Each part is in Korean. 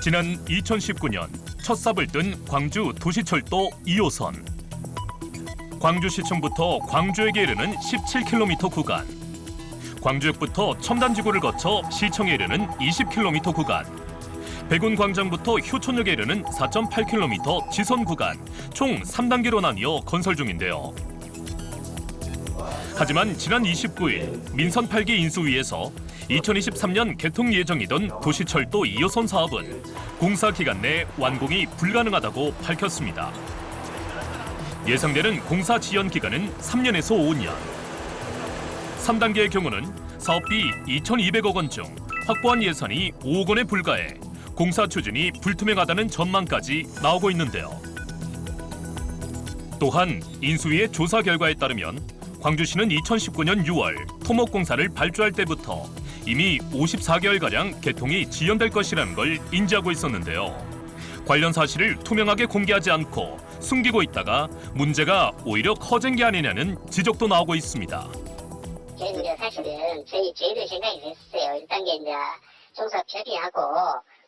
지난 2019년 첫 삽을 뜬 광주 도시철도 2호선. 광주시청부터 광주에게 이르는 17km 구간. 광주역부터 첨단지구를 거쳐 시청에 이르는 20km 구간. 백운 광장부터 효촌역에 이르는 4.8km 지선 구간 총 3단계로 나뉘어 건설 중인데요. 하지만 지난 29일 민선 8기 인수위에서 2023년 개통 예정이던 도시철도 2호선 사업은 공사 기간 내 완공이 불가능하다고 밝혔습니다. 예상되는 공사 지연 기간은 3년에서 5년. 3단계의 경우는 사업비 2,200억 원 중 확보한 예산이 5억 원에 불과해 공사 추진이 불투명하다는 전망까지 나오고 있는데요. 또한 인수위의 조사 결과에 따르면 광주시는 2019년 6월 토목공사를 발주할 때부터 이미 54개월가량 개통이 지연될 것이라는 걸 인지하고 있었는데요. 관련 사실을 투명하게 공개하지 않고 숨기고 있다가 문제가 오히려 커진 게 아니냐는 지적도 나오고 있습니다. 저희는 사실은 저희 저희들 생각이 됐어요. 1단계 이제 종사 협의하고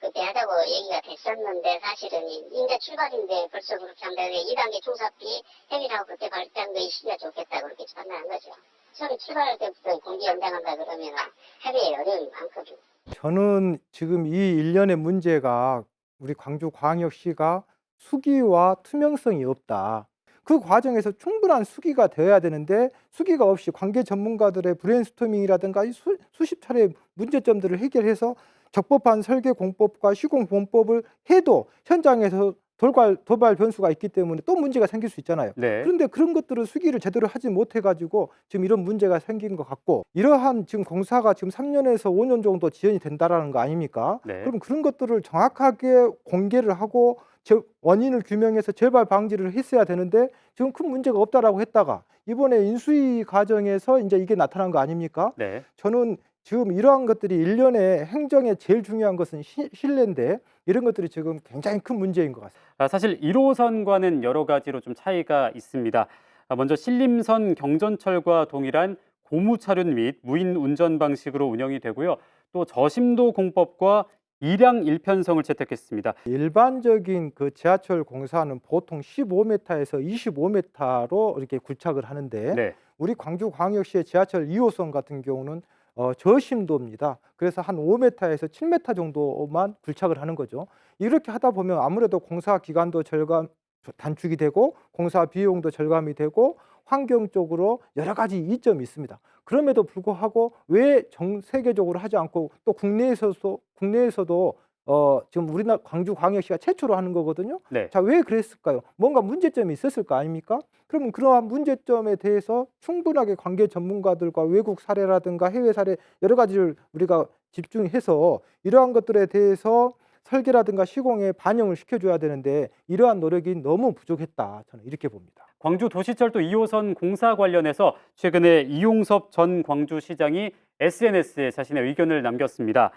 그때 하자고 얘기가 됐었는데 사실은 인제 출발인데 벌써 그렇게 한다면 2단계 종사비 협의하고 그때 발표한 거 있으면 좋겠다 그렇게 전화한 거죠. 처음에 출발할 때부터 공개 연장한다 그러면 협의에 어려움이 많거든요. 저는 지금 이 일련의 문제가 우리 광주광역시가 수기와 투명성이 없다. 그 과정에서 충분한 수기가 되어야 되는데 수기가 없이 관계 전문가들의 브레인스토밍이라든가 이 수, 수십 차례 문제점들을 해결해서 적법한 설계 공법과 시공 공법을 해도 현장에서 돌발, 도발 변수가 있기 때문에 또 문제가 생길 수 있잖아요. 네. 그런데 그런 것들을 수기를 제대로 하지 못해가지고 지금 이런 문제가 생긴 것 같고 이러한 지금 공사가 지금 3년에서 5년 정도 지연이 된다라는 거 아닙니까? 네. 그럼 그런 것들을 정확하게 공개를 하고 저 원인을 규명해서 재발 방지를 했어야 되는데 지금 큰 문제가 없다라고 했다가 이번에 인수위 과정에서 이제 이게 나타난 거 아닙니까? 네. 저는 지금 이러한 것들이 일련의 행정에 제일 중요한 것은 시- 신뢰인데 이런 것들이 지금 굉장히 큰 문제인 것 같습니다. 아, 사실 1호선과는 여러 가지로 좀 차이가 있습니다. 아, 먼저 신림선 경전철과 동일한 고무 차륜 및 무인 운전 방식으로 운영이 되고요. 또 저심도 공법과 일양 일편성을 채택했습니다. 일반적인 그 지하철 공사는 보통 15m에서 25m로 이렇게 굴착을 하는데 네. 우리 광주광역시의 지하철 2호선 같은 경우는 어, 저심도입니다. 그래서 한 5m에서 7m 정도만 굴착을 하는 거죠. 이렇게 하다 보면 아무래도 공사 기간도 절감 단축이 되고 공사 비용도 절감이 되고 환경적으로 여러 가지 이점이 있습니다. 그럼에도 불구하고 왜 전 세계적으로 하지 않고 또 국내에서도 국내에서도 어, 지금 우리나라 광주광역시가 최초로 하는 거거든요. 네. 자, 왜 그랬을까요? 뭔가 문제점이 있었을 거 아닙니까? 그러면 그러한 문제점에 대해서 충분하게 관계 전문가들과 외국 사례라든가 해외 사례 여러 가지를 우리가 집중해서 이러한 것들에 대해서 설계라든가 시공에 반영을 시켜줘야 되는데 이러한 노력이 너무 부족했다. 저는 이렇게 봅니다. 광주 도시철도 2호선 공사 관련해서 최근에 이용섭 전 광주시장이 SNS에 자신의 의견을 남겼습니다.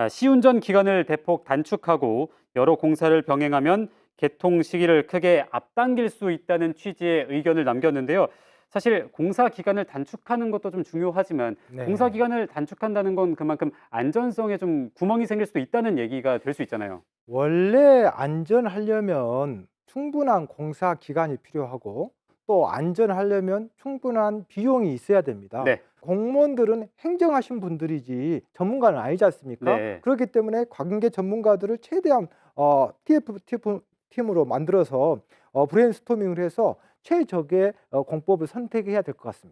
아, 시운전 기간을 대폭 단축하고 여러 공사를 병행하면 개통 시기를 크게 앞당길 수 있다는 취지의 의견을 남겼는데요. 사실 공사 기간을 단축하는 것도 좀 중요하지만 네. 공사 기간을 단축한다는 건 그만큼 안전성에 좀 구멍이 생길 수도 있다는 얘기가 될 수 있잖아요. 원래 안전하려면 충분한 공사 기간이 필요하고 또 안전하려면 충분한 비용이 있어야 됩니다. 네. 공무원들은 행정하신 분들이지 전문가는 아니지 않습니까? 네. 그렇기 때문에 관계 전문가들을 최대한 어, TF, TF 팀으로 만들어서 어, 브레인스토밍을 해서 최적의 어, 공법을 선택해야 될 것 같습니다.